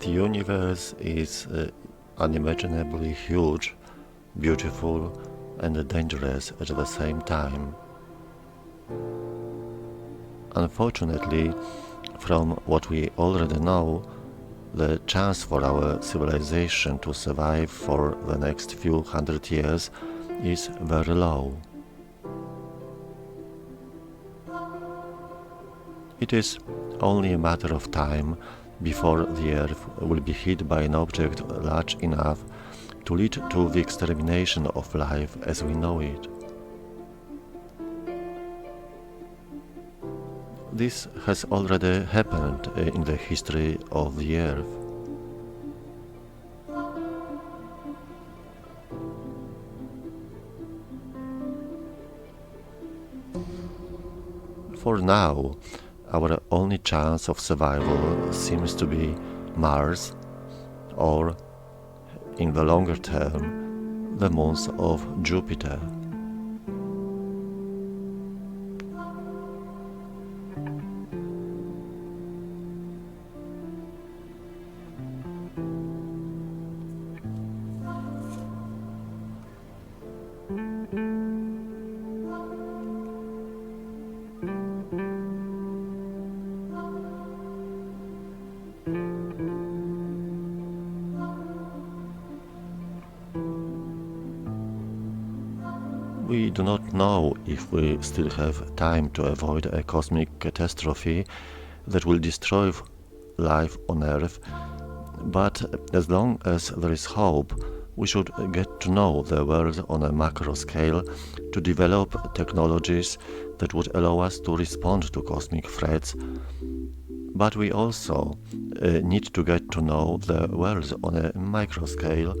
The universe is uh, unimaginably huge, beautiful, and dangerous at the same time. Unfortunately, from what we already know, the chance for our civilization to survive for the next few hundred years is very low. It is only a matter of time before the Earth will be hit by an object large enough to lead to the extermination of life as we know it. This has already happened eh, in the history of the Earth. For now, our only chance of survival seems to be Mars or, in the longer term, the moons of Jupiter. We do not know if we still have time to avoid a cosmic catastrophe that will destroy life on Earth, but as long as there is hope, we should get to know the world on a macro scale to develop technologies that would allow us to respond to cosmic threats. But we also uh, need to get to know the world on a micro scale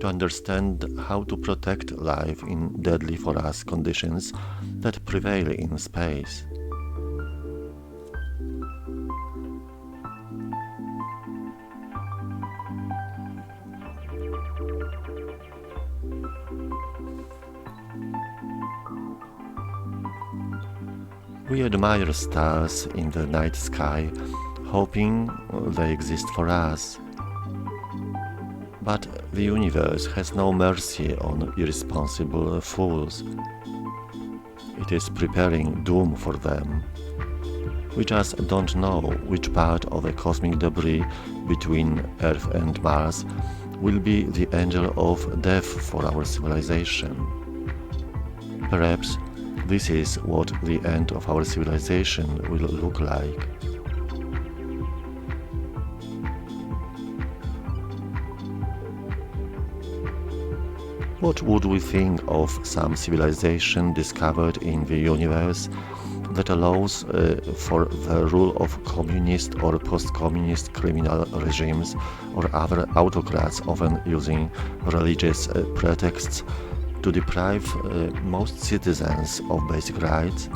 to understand how to protect life in deadly for us conditions that prevail in space. We admire stars in the night sky, hoping they exist for us. But the universe has no mercy on irresponsible fools. It is preparing doom for them. We just don't know which part of the cosmic debris between Earth and Mars will be the angel of death for our civilization. Perhaps this is what the end of our civilization will look like. What would we think of some civilization discovered in the universe that allows uh, for the rule of communist or post-communist criminal regimes or other autocrats often using religious uh, pretexts to deprive uh, most citizens of basic rights?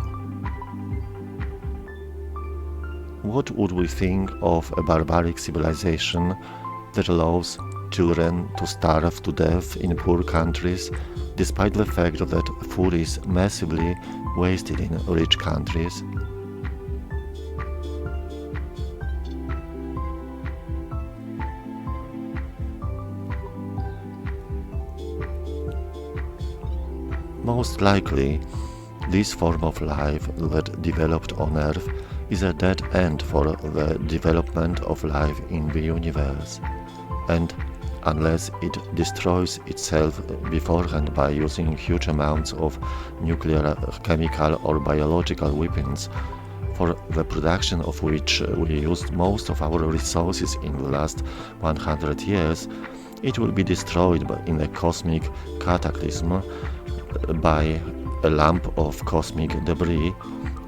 What would we think of a barbaric civilization that allows children to starve to death in poor countries, despite the fact that food is massively wasted in rich countries? Most likely, this form of life that developed on Earth is a dead end for the development of life in the universe, and unless it destroys itself beforehand by using huge amounts of nuclear, chemical, or biological weapons, for the production of which we used most of our resources in the last 100 years, it will be destroyed in a cosmic cataclysm by a lump of cosmic debris,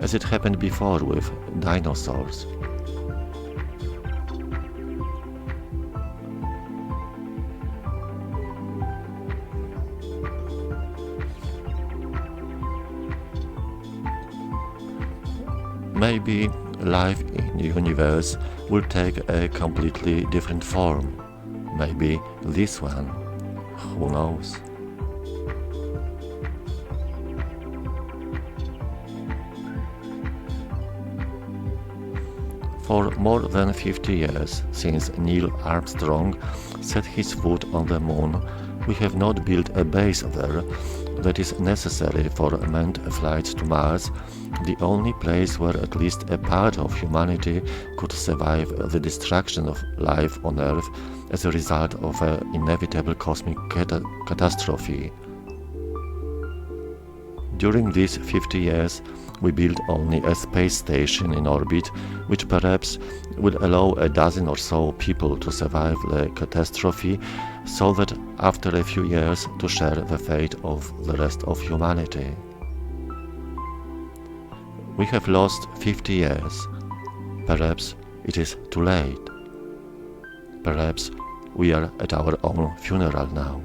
as it happened before with dinosaurs. Maybe life in the universe will take a completely different form. Maybe this one. Who knows? For more than 50 years, since Neil Armstrong set his foot on the moon, we have not built a base there that is necessary for manned flights to Mars, the only place where at least a part of humanity could survive the destruction of life on Earth as a result of an inevitable cosmic cat- catastrophe. During these 50 years, we built only a space station in orbit, which perhaps would allow a dozen or so people to survive the catastrophe, so that after a few years to share the fate of the rest of humanity. We have lost 50 years. Perhaps it is too late. Perhaps we are at our own funeral now.